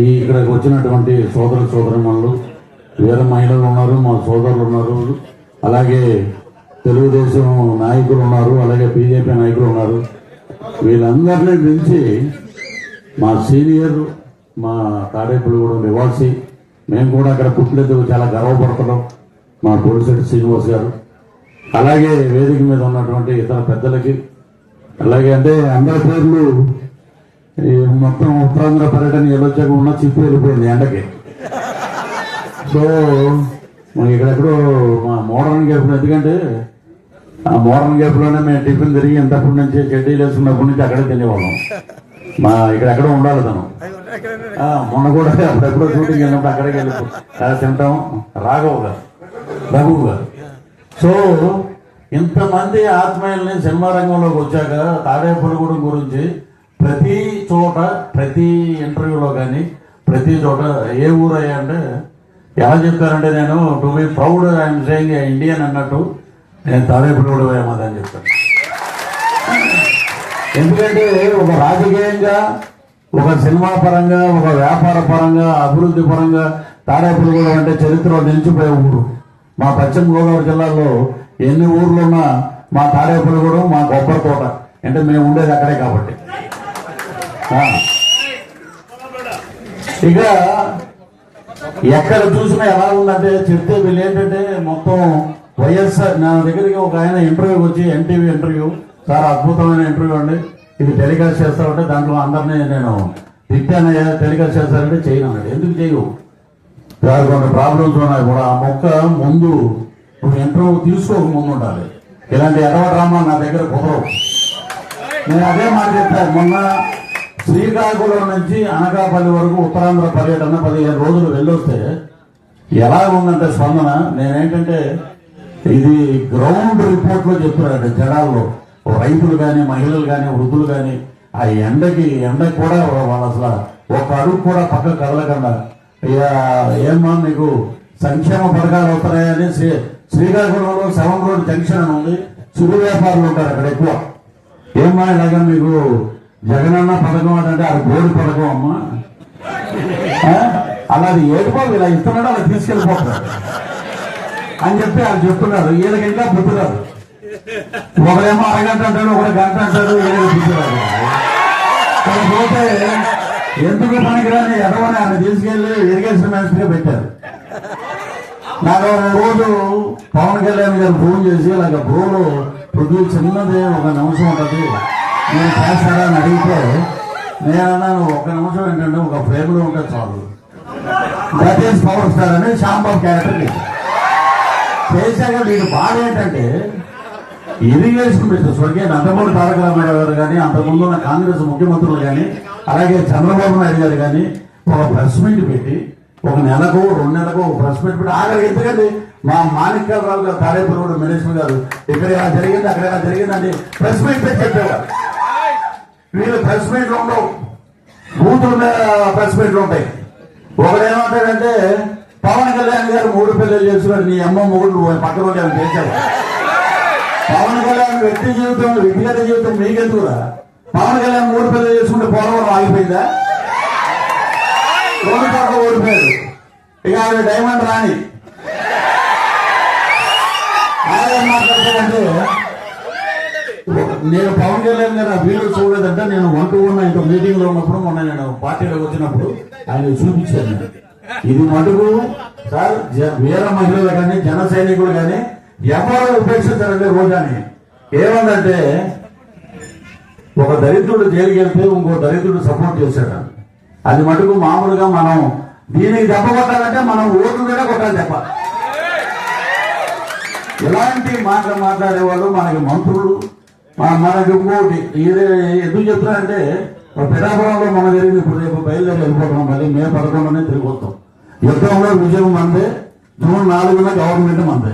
ఈ ఇక్కడికి వచ్చినటువంటి సోదర సోదరిమణులు వేరే మహిళలు ఉన్నారు మా సోదరులు ఉన్నారు. అలాగే తెలుగుదేశం నాయకులు ఉన్నారు అలాగే బీజేపీ నాయకులు ఉన్నారు. వీళ్ళందరినీ పిలిచి మా సీనియర్ మా తాడేపల్లిగూడెం నివాసి మేము కూడా అక్కడ పుట్టినందుకు చాలా గర్వపడుతున్నాం మా గోడిశెట్టి శ్రీనివాస్ గారు. అలాగే వేదిక మీద ఉన్నటువంటి ఇతర పెద్దలకి అలాగే అంటే అందరి పేర్లు మొత్తం ఉత్తరాంధ్ర పర్యటన వెళ్ళొచ్చాక ఉన్న చిప్పు వెళ్ళిపోయింది ఎండకి. సో మనకి ఇక్కడెక్కడో మా మోడర్న్ గ్యాప్లో ఎందుకంటే ఆ మోడర్న్ గ్యాప్లోనే మేము టిఫిన్ తిరిగి ఇంతప్పటి నుంచి చెడ్డీలు వేసుకున్నప్పటి నుంచి అక్కడే తినేవాళ్ళం. మా ఇక్కడెక్కడో ఉండాలి తను. ఆ, మొన్న కూడా అప్పుడెప్పుడో షూటింగ్ వెళ్ళినప్పుడు అక్కడికి వెళ్ళి తింటాం. రాఘవ్ గారు గారు. సో ఇంతమంది ఆత్మీయుల్ని సినిమా రంగంలోకి వచ్చాక తాడేపల్లిగూడెం గురించి ప్రతి చోట ప్రతి ఇంటర్వ్యూలో కానీ ప్రతి చోట ఏ ఊరయ్యా అంటే ఎలా చెప్తారంటే నేను to be proud I'm saying Indian అన్నట్టు నేను తాడేపల్లిగూడెం వేయమని చెప్తాను. ఎందుకంటే ఒక రాజకీయంగా ఒక సినిమా పరంగా ఒక వ్యాపార పరంగా అభివృద్ధి పరంగా తాడేపల్లిగూడెం అంటే చరిత్రలో నిలిచిపోయే ఊరు. మా పశ్చిమ గోదావరి జిల్లాలో ఎన్ని ఊర్లు ఉన్నా మా తాడేపల్లిగూడెం మా కొబ్బరి తోట అంటే మేము ఉండేది అక్కడే కాబట్టి. ఇక ఎక్కడ చూసినా ఎలా ఉందంటే చెప్తే వీళ్ళు ఏంటంటే మొత్తం వైఎస్ఆర్ నా దగ్గరికి ఒక ఆయన ఇంటర్వ్యూకి వచ్చి ఎన్టీవీ ఇంటర్వ్యూ. చాలా అద్భుతమైన ఇంటర్వ్యూ అండి. ఇది టెలికాస్ట్ చేస్తామంటే దాంట్లో అందరినీ నేను తిట్టానయ్యా టెలికాస్ట్ చేస్తారంటే చేయను అన్నాడు. ఎందుకు చేయవు? చాలా కొన్ని ప్రాబ్లమ్స్ ఉన్నాయి కూడా. ఆ మొక్క ముందు నువ్వు ఇంటర్వ్యూ తీసుకోక ముందు ఉండాలి. ఇలాంటి ఎడవ డ్రామా నా దగ్గర కుదరవు. నేను అదే మాట చెప్పాను. మొన్న శ్రీకాకుళం నుంచి అనకాపల్లి వరకు ఉత్తరాంధ్ర పర్యటన పదిహేను రోజులు వెళ్ళొస్తే ఎలా ఉందంటే స్పందన నేనేంటంటే ఇది గ్రౌండ్ రిపోర్ట్లో చెప్తున్నాడు జనాల్లో. రైతులు కానీ మహిళలు కానీ వృద్ధులు కానీ ఆ ఎండకి ఎండకి కూడా వాళ్ళు అసలు ఒక అడుగు కూడా పక్క కదలకుండా ఇక ఏమ్మా మీకు సంక్షేమ పథకాలు అవుతున్నాయని శ్రీ శ్రీకాకుళంలో సెవెన్ రోడ్ జంక్షన్ అని ఉంది. చిరు వ్యాపారులు ఉంటారు అక్కడ ఎక్కువ. ఏమ్మా ఇలాగా మీకు జగనన్న పథకం అంటే అది గోడు పథకం అమ్మా. అలా అది ఏడుకోవాలి ఇలా ఇస్తున్నాడు అలా తీసుకెళ్ళిపోతారు అని చెప్పి వాళ్ళు చెప్తున్నారు వీళ్ళకి ఇంకా బుద్ధురాదు ఒకరేమో అరగంట అంటాడు ఒకరు గంట అంటాడు వీళ్ళకి బుద్ధురాదు పోతే ఎందుకు పనికిరాని ఎదవని ఆయన తీసుకెళ్ళి ఇరిగేషన్ మినిస్టర్గా పెట్టారు. నాకు రోజు పవన్ కళ్యాణ్ గారు ఫోన్ చేసి ఇలాగ బ్రోలో కొద్దిగా చిన్నది ఒక నిమిషం ఉంటుంది. నేను చేస్తాడా అని అడిగితే నేను అన్నాను ఒక నిమిషం ఏంటంటే ఒక ఫ్రేమ్లో ఉంటే చాలు. దట్ ఈస్ పవర్ స్టార్ అని శాంబాబు క్యారెక్టర్ చేశాక వీడు బాధ ఏంటంటే ఇరిగేషన్ మినిస్టర్ స్వర్గీయ నందమూరి తారక రామారావు గారు కానీ అంతకుముందు ఉన్న కాంగ్రెస్ ముఖ్యమంత్రులు కానీ అలాగే చంద్రబాబు నాయుడు గారు కానీ ఒక ప్రెస్ మీట్ పెట్టి ఒక నెలకు రెండు నెలకు ఒక ప్రెస్ మీట్ పెట్టి ఆఖరి ఎందుకండి? మా మాణిక్యరావు గారు తాడేపురం మినిస్టర్ గారు ఇక్కడ జరిగింది అక్కడ ఇలా జరిగిందని ప్రెస్ మీట్ పెట్టి చెప్పేవారు. వీళ్ళు ప్రెస్ మీట్లు ఉండవు. బూతులు ప్రెస్ మీట్లు ఉంటాయి. ఒకడు ఏమంటాడంటే పవన్ కళ్యాణ్ గారు మూడు పిల్లలు చేసుకుని నీ అమ్మ మొగుడు పక్కన ఉంటే చేశారు పవన్ కళ్యాణ్ వ్యక్తి జీవితం వ్యక్తిగత జీవితం మీకెందుకురా పవన్ కళ్యాణ్ మూడు పిల్లలు చేసుకుంటే పోలవరం ఆగిపోయిందా? రెండు పక్క ఓడిపోయాడు ఇక ఆవిడ డైమండ్ రాణి. ఆయన మాట్లాడతాడంటే నేను పవన్ కళ్యాణ్ గారు ఆ వీడియో చూడలేదంటే నేను వన్ టు వన్ ఇంకో మీటింగ్లో ఉన్నప్పుడు మొన్న నేను పార్టీలోకి వచ్చినప్పుడు ఆయన చూపించాను. ఇది మటుకు సార్ వీర మహిళలు కానీ జన సైనికులు కానీ ఎవరు ఉపేక్షించారంటే రోజాని? ఏమందంటే ఒక దరిద్రుడు జైలుకి వెళ్తే ఇంకో దరిద్రుడు సపోర్ట్ చేశాడు. అది మటుకు మామూలుగా మనం దీనికి దెబ్బ కొట్టాలంటే మనం ఓటు మీద కొట్టాలి దెబ్బ ఇలాంటి మాటలు మాట్లాడేవాళ్ళు మనకి మంత్రులు మనకి ఇంకోటి ఇది ఎందుకు చెప్తున్నారంటే పిఠాపురంలో మన జరిగింది ఇప్పుడు రేపు బయలుదేరి వెళ్ళిపోతున్నాం మళ్ళీ మే పదకొండునే తిరిగి వస్తాం యుద్ధంలో విజయం మందే జూన్ నాలుగున గవర్నమెంట్ మందే.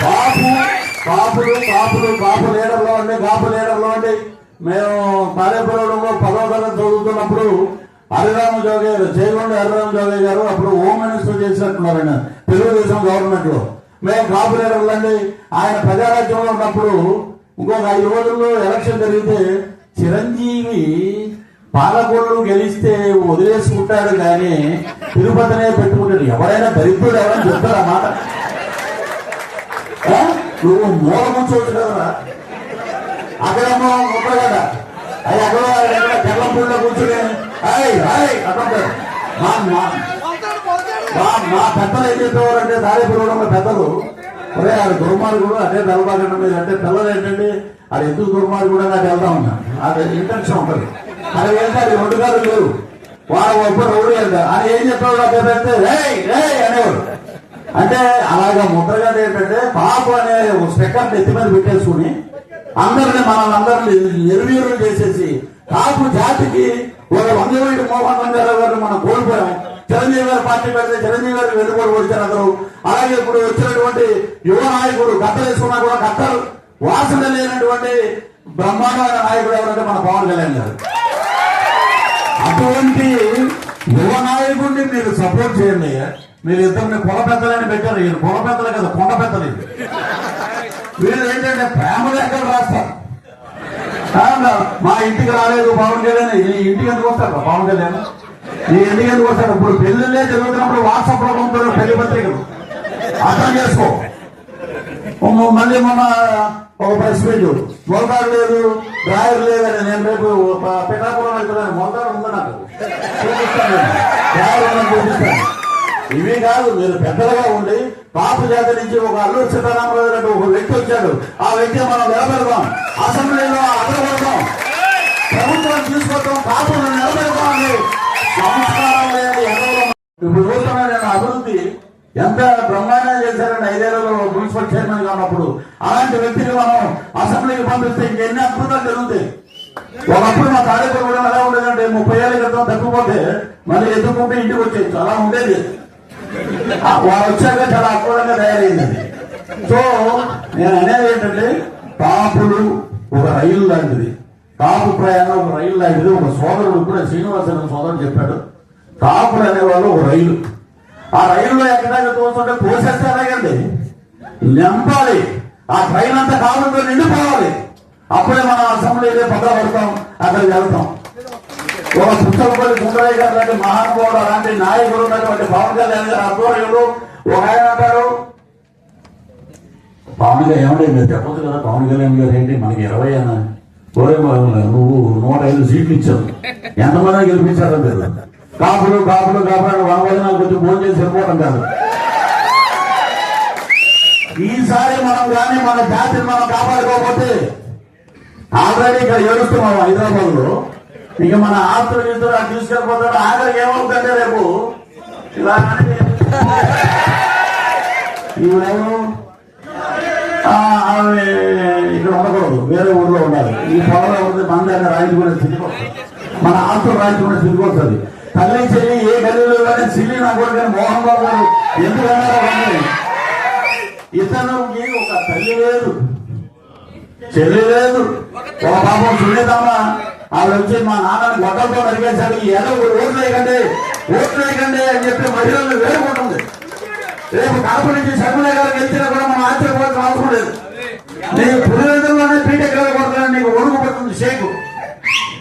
కాపు కాపులు కాపులు కాపు లీడర్లో అండి కాపు లీడర్లో అండి మేము తాడేపురంలో పదో తరగతి చదువుతున్నప్పుడు హరిరామ జోగయ్య గారు చేగొండ హరిరామ జోగయ్య గారు అప్పుడు హోమ్ మినిస్టర్ చేసినట్టున్నారు ఆయన. తెలుగుదేశం గవర్నమెంట్లో మేము కాపు వెళ్ళండి ఆయన ప్రజారాజ్యంలో ఉన్నప్పుడు ఇంకొక ఐదు రోజుల్లో ఎలక్షన్ జరిగితే చిరంజీవి పాలకొల్లు గెలిస్తే వదిలేసుకుంటాడు కానీ తిరుపతినే పెట్టుకుంటాడు. ఎవరైనా దరిద్రుడు ఎవరైనా చెప్తారు అన్నమాట నువ్వు మూల కూర్చోవచ్చు కదరా అక్కడేమో ఉంటాడు కదా అది అక్కడ తెల్లంపూడిలో తెల్లపూడిలో కూర్చుని హాయ్ హాయ్ అంటారు మా. మా పెద్దలు ఏం చెప్పేవారంటే దారి పురవడంలో పెద్దలు. ఒరే ఆ దుర్మార్గుడు అదే తెల్లబాగండ మీద అంటే పిల్లలు ఏంటంటే అది ఎందుకు దుర్మార్గుడు నాకు వెళ్తా ఉన్నా అది ఇంటెన్షన్ ఉంటుంది. అది వెళ్తే అది రెండు గారు లేవు. వాడు ఎప్పుడు రౌడీ వెళ్తారు అది ఏం చెప్పేవాడు అదే పెడితే రే రే అనేవాడు. అంటే అలాగా ముద్రగా ఏంటంటే పాపు అనే ఒక స్పెక్కర్ నెత్తి మీద పెట్టేసుకుని అందరిని మనల్ని అందరిని నిర్వీర్యం చేసేసి కాపు జాతికి ఒక వందవేడి మోహన్ రంగారావు గారు మనం కోల్పోయాం. చిరంజీవి గారు పార్టీ పెడితే చిరంజీవి గారు వెనుకోడు వచ్చారు అందరూ. అలాగే ఇప్పుడు వచ్చినటువంటి యువ నాయకుడు కట్టలు వేసుకున్నా కూడా కట్టలు వాసన లేనటువంటి బ్రహ్మాండమైన నాయకుడు ఎవరంటే మన పవన్ కళ్యాణ్ గారు. అటువంటి యువ నాయకుడిని మీరు సపోర్ట్ చేయండి. మీరు ఇద్దరిని కుల పెద్దలని పెట్టారు. ఈయన కుల పెద్దలు కదా కొండ పెద్దలు వీళ్ళు ఏంటంటే ప్రేమ లెక్కలు రాస్తారు. మా ఇంటికి రాలేదు పవన్ కళ్యాణ్. ఈ ఇంటికి ఎందుకు వస్తారు పవన్ కళ్యాణ్? ఈ ఇంటికి ఎందుకు ఇప్పుడు పెళ్ళిళ్ళే జరుగుతున్నప్పుడు వాట్సాప్లో పంపుతారు పెళ్ళి పత్రికలు. అర్థం చేసుకో. మళ్ళీ మొన్న ఒక ప్రెస్ మీట్ మోతాడు లేదు డ్రాయర్ లేదు అని నేను రేపు ప- పిఠాపురం వెళ్తున్నాను. మోతాడు ఉంది నాకు. చూపిస్తాను డ్రాయర్ ఉందని చూపిస్తాను. ఇవి కాదు మీరు పెద్దలుగా ఉండి పాప జాతి నుంచి ఒక అల్లు సీతారామరాజు ఒక వ్యక్తి వచ్చాడు. ఆ వ్యక్తి మనం నిలబెడదాం. అసెంబ్లీలో అడగబడదాం ప్రభుత్వం తీసుకొద్దాం. ఎంత బ్రహ్మాండంగా చేశారని ఐదేళ్ళలో మున్సిపల్ చైర్మన్గా ఉన్నప్పుడు అలాంటి వ్యక్తిని మనం అసెంబ్లీకి పంపిస్తే ఇంకెన్ని అద్భుతాలు జరుగుతాయి. ఒకప్పుడు మా కార్యక్రమం కూడా ఎలా ఉండేదంటే ముప్పై ఏళ్ళ క్రితం తప్పిపోతే మళ్ళీ ఎదుర్కొంటే ఇంటికి వచ్చేది. అలా ఉండేది. వారు వచ్చాక చాలా అక్రూరంగా తయారైంది సో నేను అనేది ఏంటంటే కాపులు ఒక రైలు లాంటిది. కాపు ప్రయాణం ఒక రైలు లాంటిది. ఒక సోదరుడు కూడా శ్రీనివాసరావు సోదరుడు చెప్పాడు కాపులు అనేవాళ్ళు ఒక రైలు. ఆ రైలులో ఎక్కడానికి తోస్తుంటే తోసేస్తే ఎలాగండి? నింపాలి. ఆ ట్రైన్ అంతా కాపులతో నిండిపోవాలి. అప్పుడే మనం అసెంబ్లీలో భద్రపడతాం అక్కడ వెళ్తాం. ఒక పుస్తకపల్లి సుందరయ్య గారు లాంటి మహానుభావుడు అలాంటి నాయకుడు ఉన్నటువంటి పవన్ కళ్యాణ్ గారు ఆధ్వర్యంలో ఒక ఆయన అంటారు. పవన్ కళ్యాణ్ ఏమంటే మీరు చెప్పొచ్చు కదా పవన్ కళ్యాణ్ గారు ఏంటి? మనకి ఇరవై అన్న నువ్వు నూట ఐదు సీట్లు ఇచ్చావు. ఎంతమంది గెలిపించారో తెలియదు. కాపులు కాపులు కాపులు వనభోజనాలు కొంచెం భోజనం చేసి వెళ్ళిపోవడం కాదు. ఈసారి మనం కానీ మన జాతిని మనం కాపాడుకోకపోతే ఆల్రెడీ ఇక్కడ ఏడుస్తున్నాం హైదరాబాద్లో ఇక మన ఆస్తులు ఇద్దరు అది తీసుకెళ్ళిపోతాడు. ఆఖరికి ఏమవుతుందంటే రేపు ఇలా ఈవిడేమో ఆమె ఇక్కడ ఉండకూడదు. వేరే ఊర్లో ఉండాలి. ఈ పొలంలో ఉంటే మన దగ్గర రాయించుకునే స్థితికి మన ఆస్తులు రాయించుకునే స్థితికి వస్తుంది. తల్లి చెల్లి ఏ గల్లీలో కానీ సిల్లి నా కూడా మోహన్ బాబు గారు ఎందుకు ఇతనికి ఒక తల్లి లేదు చెల్లి లేదు. ఒక పాపం సునీతమ్మ ఆవిడ వచ్చి మా నాన్నని గొడవతో నరికేశాడు. ఈ ఏదో ఓట్లు వేయకండి ఓట్లు వేయకండి అని చెప్పి మహిళలను వేడుకుంటుంది. రేపు కాపు నుంచి శర్మల గారు గెలిచినా కూడా మనం ఆశ్చర్యపోవాల్సిన అవసరం లేదు. నీ పులివెందులోనే పీటెక్ కొడుతున్నాను నీకు ఒడుగు పడుతుంది షేకు.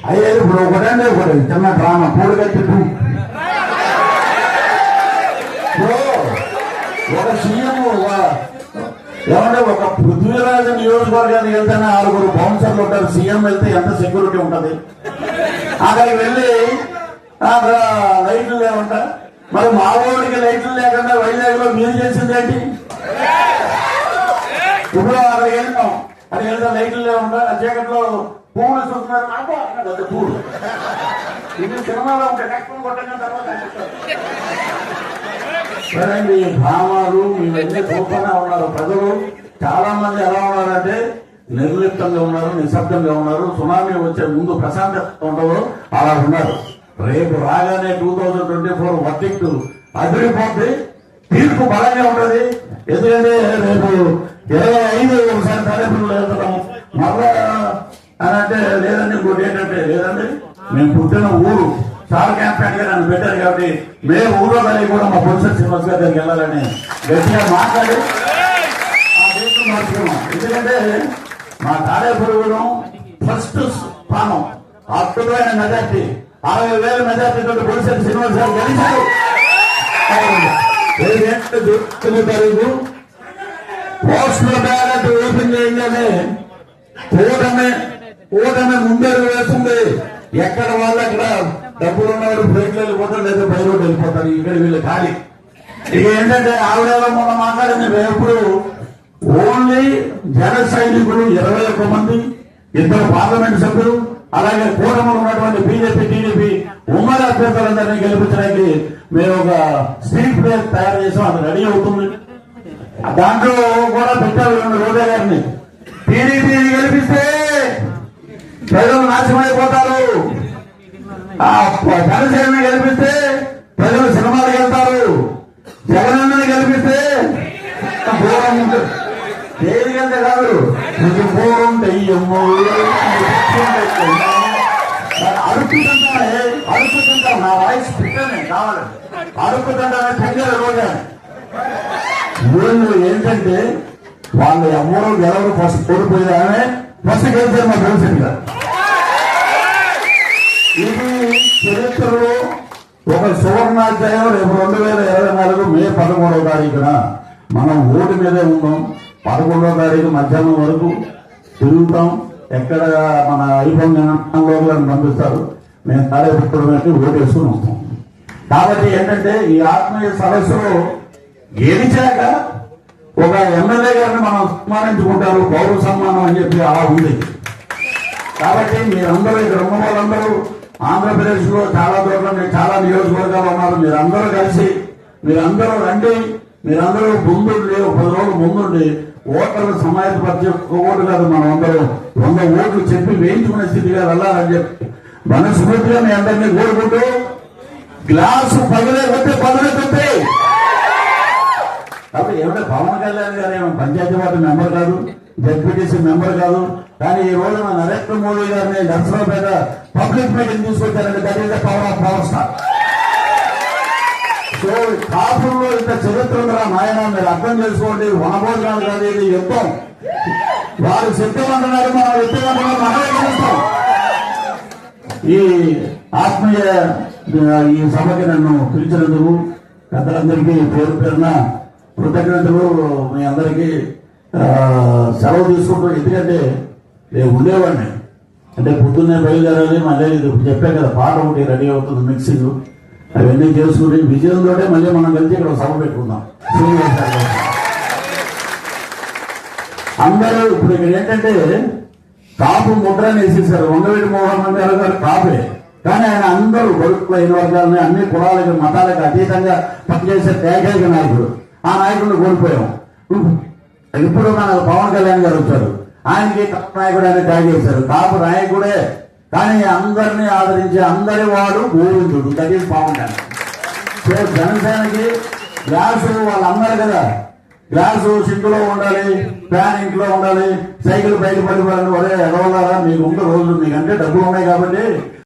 అయ్యేది ఇప్పుడు ఒకటండి ఒకటి. చిన్న డ్రామా పూడు కట్టి ఒక సీఎం ఏమంటే ఒక పృథ్వీరాజు నియోజకవర్గానికి వెళ్తేనే ఆరుగురు బౌన్సర్లు ఉంటారు. సీఎం వెళ్తే ఎంత సెక్యూరిటీ ఉంటది? అక్కడికి వెళ్ళి అక్కడ లైట్లు లేవంట. మరి మా ఊరికి లైట్లు లేకుండా వైజాగ్లో మీరు చేసింది ఏంటి? ఇప్పుడు అక్కడికి వెళ్ళినాం అక్కడికి వెళ్తే లైట్లు లేవంట. ఆ చీకట్లో పువ్వులు చూస్తున్నారు అబ్బా, అన్నాడు అది పువ్వులు ఇది సినిమాలో ఉంటే నెక్స్ట్ కొట్టడం తర్వాత సరే మీ భావాలు మీవన్నీ గొప్పగా ఉన్నారు. ప్రజలు చాలా మంది ఎలా ఉన్నారంటే నిర్లిప్తంగా ఉన్నారు నిశ్శబ్దంగా ఉన్నారు. సునామీ వచ్చే ముందు ప్రశాంతత ఉండదు. అలా ఉన్నారు. రేపు రాగానే టూ థౌజండ్ ట్వంటీ ఫోర్ వర్తిక్ అదిరిపోద్ది. తీర్పు బలంగా ఉంటది. ఎందుకంటే రేపు ఇరవై ఐదు ఒకసారి తరపులు వెళ్తాం మళ్ళా అని అంటే లేదండి ఇంకోటి ఏంటంటే లేదండి మేము పుట్టిన ఊరు సార్ క్యాంపెయిన్గా నన్ను పెట్టారు కాబట్టి మేము ఊరో కలిగి కూడా మా పొలిసర్ శ్రీనివాస్ గారి దగ్గరికి వెళ్ళాలని గట్టిగా మాట్లాడి ఆ దేశం మార్చుకున్నాం. ఎందుకంటే మా తాడేపురుగును ఫస్ట్ స్థానం అద్భుతమైన మెజార్టీ అరవై వేల మెజార్టీతో పొలిసర్ శ్రీనివాస్ గారు గెలిచారు. ఏడేంటి తారీఖు పోస్టల్ బ్యాలెట్ ఓపెన్ చేయగానే కూటమి కూటమి ముందరు వేస్తుంది. ఎక్కడ వాళ్ళు అక్కడ డబ్బులు ఉన్నవాడు బ్రేక్ వెళ్ళిపోతారు లేదా బై రోడ్ వెళ్ళిపోతారు ఇక్కడ వీళ్ళు ఖాళీ. ఇక ఏంటంటే ఆవిడ మొన్న మాట్లాడింది మేము ఎప్పుడు ఓన్లీ జన సైనికులు ఇరవై ఒక్క మంది ఇద్దరు పార్లమెంట్ సభ్యులు అలాగే కూటమిలో ఉన్నటువంటి బీజేపీ టీడీపీ ఉమ్మడి అభ్యర్థులందరినీ గెలిపించడానికి మేము ఒక స్ట్రీట్ ప్లేస్ తయారు చేసాం అది రెడీ అవుతుంది. దాంట్లో కూడా పెట్టారు రెండు రోజా గారిని. టీడీపీ గెలిపిస్తే ప్రజలు నాశనమైపోతారు. జనసేన గెలిపిస్తే ప్రజలు సినిమాలకు వెళ్తారు జగనన్నని గెలిపిస్తే దూరం ఉంటుంది. దేనికంటే కాదు? ఇది పూర్వం దెయ్యము. అడుగుతుంటానే అడుగుతుంటా నా వాయిస్ పిట్టనే కావాలి. అడుగుతుంటానే పెంచారు రోజా వీళ్ళు ఏంటంటే వాళ్ళు ఎవరు గెలవరు ఫస్ట్ కోల్పోయారనే ఫస్ట్ గెలిచారు మా తెలిసింది గారు ఇది చరిత్రలో ఒక సువర్ణాధ్యాయం రేపు రెండు వేల ఇరవై నాలుగు మే పదమూడవ తారీఖున మనం ఓటు మీదే ఉన్నాం. పదకొండవ తారీఖు మధ్యాహ్నం వరకు తిరుగుతాం. ఎక్కడ మన ఐఫోన్లోకి పంపిస్తారు మేము తాడేపురం పెట్టి ఓటు వేసుకుని వస్తాం. కాబట్టి ఏంటంటే ఈ ఆత్మీయ సదస్సులో గెలిచాక ఒక ఎమ్మెల్యే గారిని మనం సన్మానించుకుంటారు. పౌర సన్మానం అని చెప్పి అలా ఉంది. కాబట్టి మీరందరూ ఇక్కడ ఉన్న వాళ్ళందరూ ఆంధ్రప్రదేశ్లో చాలా చోట్ల మీరు చాలా నియోజకవర్గాలు ఉన్నారు. మీరందరూ కలిసి మీరందరూ రండి. మీరందరూ ముందుండి ఒక పది రోజులు ముందుండి. ఓటర్లు సమాయపరిచే ఒక ఓటు కాదు మనం అందరూ. వంద ఓట్లు చెప్పి వేయించుకునే స్థితిగా వెళ్ళాలని చెప్పి. మనస్ఫూర్తిగా మీ అందరినీ కోరుకుంటూ గ్లాసు పగిలే కొట్టే పగిలే కొట్టే అసలు ఏమంటే పవన్ కళ్యాణ్ గారు ఏమో పంచాయతీ వార్డు మెంబర్ కాదు జడ్పీటీసీ మెంబర్ కాదు. కానీ ఈ రోజున నరేంద్ర మోడీ గారిని Narasaraopet public meeting తీసుకొచ్చారంటే that is the power of power star so కాపుల్లో ఇంత చరిత్ర ఉందిరా నాయన మీరు అర్థం చేసుకోండి. వనభోజనాలు కానీ ఇది యుద్ధం. వారు శక్తివంతున్నారు మనం వ్యక్తివంతున్నారు మనమే గెలుస్తాం ఈ ఆత్మీయ ఈ సభకి నన్ను పిలిచినందుకు పెద్దలందరికీ పేరు పేరున కృతజ్ఞతలు మీ అందరికీ సెలవు తీసుకుంటూ ఎందుకంటే నేను ఉండేవాడిని. అంటే పొద్దున్నే బయలుదేరాలి మళ్ళీ ఇది చెప్పే కదా పాట ఒకటి రెడీ అవుతుంది మిక్సింగ్. అవన్నీ చేసుకుని విజయంతో మళ్ళీ మనం కలిసి ఇక్కడ సభ పెట్టుకుందాం. అందరూ ఇప్పుడు ఇక్కడ ఏంటంటే కాపు ముద్రని వేసేసారు వంగవీటి మోహన్ గారు గారు కాపే. కానీ ఆయన అందరూ గొడుకుల అయిన వర్గాలని అన్ని కులాలకి మతాలకు అతీతంగా పనిచేసే ఏకైక నాయకుడు. ఆ నాయకుడిని కోల్పోయాం. ఇప్పుడు మన పవన్ కళ్యాణ్ గారు వచ్చారు. ఆయనకి కాపు నాయకుడు అని ట్యాగ్ చేశారు కాపు నాయకుడే. కానీ అందరినీ ఆదరించే అందరి వాడు గోవిందుడు. That is Pawan Kalyan. So జనసేనకి గ్లాసు వాళ్ళు కదా. గ్లాసు సింకులో ఉండాలి ఫ్యాన్ ఇంట్లో ఉండాలి సైకిల్ బయట పడిపోవాలని ఒరే ఎడవలారా మీకు ఉండే రోజులు మీకంటే డబ్బులు ఉన్నాయి కాబట్టి